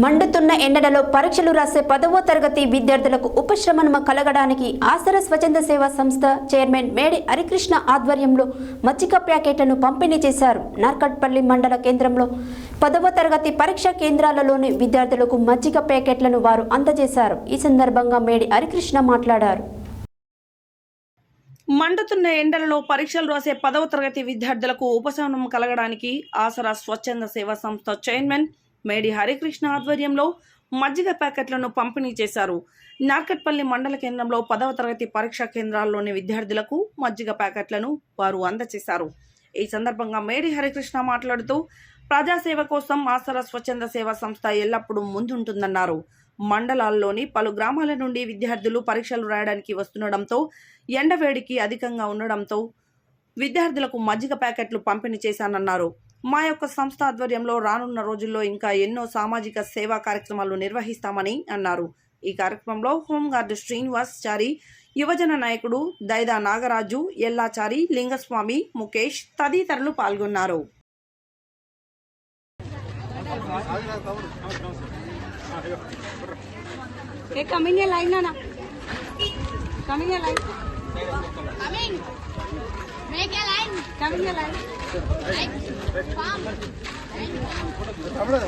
మండుతున్న ఎండలలో పరీక్షలు రాసే పదవో తరగతి విద్యార్థులకు ఉపశమనం కలగడానికి ఆసర స్వచ్ఛంద సేవా సంస్థ చైర్మన్ మేడి హరికృష్ణ ఆధ్వర్యంలో మచ్చిక ప్యాకెట్లను పంపిణీ చేశారు. నార్కట్పల్లి మండల కేంద్రంలో పదవ తరగతి పరీక్షా కేంద్రాలలోని విద్యార్థులకు మజ్జిగ ప్యాకెట్లను వారు అందజేశారు. ఈ సందర్భంగా మేడి హరికృష్ణ మాట్లాడారు. మండుతున్న ఎండలలో పరీక్షలు రాసే పదవ తరగతి విద్యార్థులకు ఉపశమనం కలగడానికి ఆసరా స్వచ్ఛంద సేవా సంస్థ చైర్మన్ మేడి హరికృష్ణ ఆధ్వర్యంలో మజ్జిగ ప్యాకెట్లను పంపిణీ చేశారు. నార్కట్పల్లి మండల కేంద్రంలో పదవ తరగతి పరీక్షా కేంద్రాల్లోని విద్యార్థులకు మజ్జిగ ప్యాకెట్లను వారు అందజేశారు ఈ సందర్భంగా మేడి హరికృష్ణ మాట్లాడుతూ ప్రజాసేవ కోసం ఆసర స్వచ్ఛంద సేవా సంస్థ ఎల్లప్పుడూ ముందుంటుందన్నారు. మండలాల్లోని పలు గ్రామాల నుండి విద్యార్థులు పరీక్షలు రాయడానికి వస్తుండడంతో ఎండవేడికి అధికంగా ఉండడంతో విద్యార్థులకు మజ్జిగ ప్యాకెట్లు పంపిణీ చేశానన్నారు. మా యొక్క సంస్థ ఆధ్వర్యంలో రానున్న రోజుల్లో ఇంకా ఎన్నో సామాజిక సేవా కార్యక్రమాలు నిర్వహిస్తామని అన్నారు. ఈ కార్యక్రమంలో హోంగార్డు శ్రీనివాస్ చారి యువజన నాయకుడు దైదా నాగరాజు ఎల్లాచారి లింగస్వామి ముఖేష్ తదితరులు పాల్గొన్నారు. தமிழ்